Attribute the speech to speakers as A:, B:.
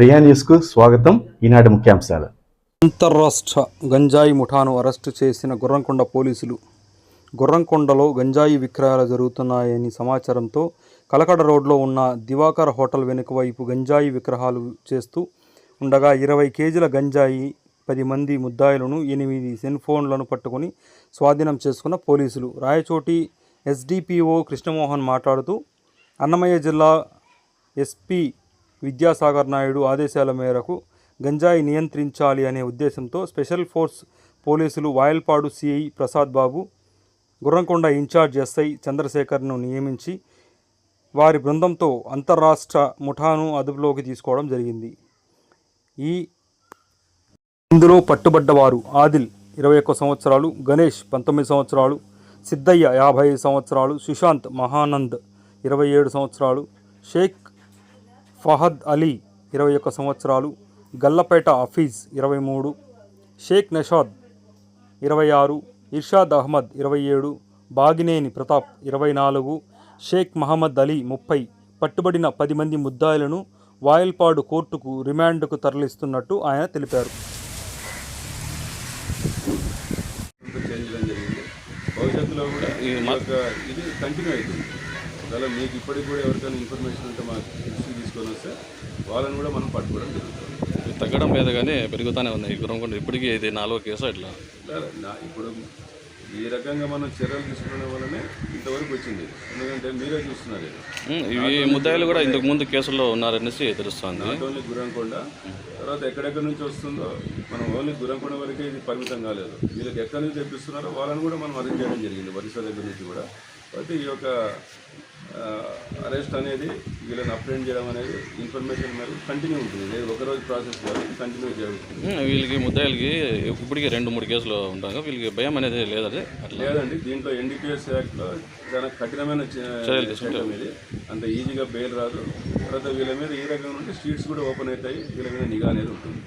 A: ప్రియా న్యూస్కు స్వాగతం. ఈనాటి ముఖ్యాంశాలు.
B: అంతర్రాష్ట్ర గంజాయి ముఠాను అరెస్టు చేసిన గుర్రంకొండ పోలీసులు. గుర్రంకొండలో గంజాయి విక్రయాలు జరుగుతున్నాయని సమాచారంతో కలకడ రోడ్లో ఉన్న దివాకర్ హోటల్ వెనుక వైపు గంజాయి విగ్రహాలు చేస్తూ ఉండగా ఇరవై కేజీల గంజాయి పది మంది ముద్దాయిలను ఎనిమిది సెల్ ఫోన్లను స్వాధీనం చేసుకున్న పోలీసులు. రాయచోటి ఎస్డిపిఓ కృష్ణమోహన్ మాట్లాడుతూ అన్నమయ్య జిల్లా ఎస్పీ విద్యాసాగర్ నాయుడు ఆదేశాల మేరకు గంజాయి నియంత్రించాలి అనే ఉద్దేశంతో స్పెషల్ ఫోర్స్ పోలీసులు Vayalpadu CI Prasad Babu Gurramkonda incharge SI చంద్రశేఖర్ను నియమించి వారి బృందంతో అంతర్రాష్ట్ర ముఠాను అదుపులోకి తీసుకోవడం జరిగింది. ఈ ఇందులో పట్టుబడ్డవారు ఆదిల్ ఇరవై ఒక్క సంవత్సరాలు గణేష్ పంతొమ్మిది సంవత్సరాలు సిద్ధయ్య యాభై ఐదు సంవత్సరాలు సుశాంత్ మహానంద్ ఇరవై ఏడు సంవత్సరాలు షేక్ ఫహద్ అలీ ఇరవై ఒక్క సంవత్సరాలు గల్లపేట హఫీజ్ ఇరవై మూడు షేక్ నషాద్ ఇరవై ఆరు ఇర్షాద్ అహ్మద్ ఇరవై ఏడు బాగినేని ప్రతాప్ ఇరవై నాలుగు షేక్ మహమ్మద్ అలీ ముప్పై పట్టుబడిన పది మంది ముద్దాయిలను వాయల్పాడు కోర్టుకు రిమాండ్కు తరలిస్తున్నట్టు ఆయన తెలిపారు.
C: భవిష్యత్తులో కూడా ఇది కంటిన్యూ అవుతుంది. ఒకవేళ మీకు ఇప్పటికి కూడా ఎవరికైనా ఇన్ఫర్మేషన్ ఉంటే మాకు దృష్టికి తీసుకొని వస్తే వాళ్ళని కూడా మనం పట్టుకోవడం జరుగుతుంది.
D: ఇది తగ్గడం లేదు కానీ పెరుగుతూనే ఉన్నాయి. గురంకొండ ఇప్పటికీ ఇది నాలుగో కేసు ఇట్లా
C: సరే, నా ఇప్పుడు ఈ రకంగా మనం చర్యలు తీసుకోవడం వల్లనే ఇంతవరకు వచ్చింది. ఎందుకంటే మీరే చూస్తున్నారు ఇది.
D: ఇవి ముద్దాయిలు కూడా ఇంతకు ముందు కేసుల్లో ఉన్నారనేసి తెలుస్తుంది.
C: నాట్ ఓన్లీ గురంకొండ తర్వాత ఎక్కడెక్కడి నుంచి వస్తుందో మనం ఓన్లీ గురంకొండ వరకే ఇది పరిమితం కాలేదు. వీళ్ళకి ఎక్కడి నుంచి తెప్పిస్తున్నారో వాళ్ళని కూడా మనం అరెస్ట్ చేయడం జరిగింది ఒరిస్సా దగ్గర నుంచి కూడా. కాబట్టి ఈ యొక్క అరెస్ట్ అనేది వీళ్ళని అప్లైన్ చేయడం అనేది ఇన్ఫర్మేషన్ మేరకు కంటిన్యూ ఉంటుంది. లేదు ఒకరోజు ప్రాసెస్ కంటిన్యూ జరుగుతుంది.
D: వీళ్ళకి ముద్దాయిలకి ఇప్పటికీ రెండు మూడు కేసులు ఉంటాయి. వీళ్ళకి భయం అనేది అట్లా.
C: లేదండి. దీంట్లో ఎన్డీపీఎస్ యాక్ట్లో చాలా కఠినమైన చ- చట్టం ఇది. అంత ఈజీగా బెయిల్ రాదు. తర్వాత వీళ్ళ మీద ఈ రకంగా ఉంటే స్ట్రీట్స్ కూడా ఓపెన్ అవుతాయి. వీళ్ళ మీద నిఘా అనేది ఉంటుంది.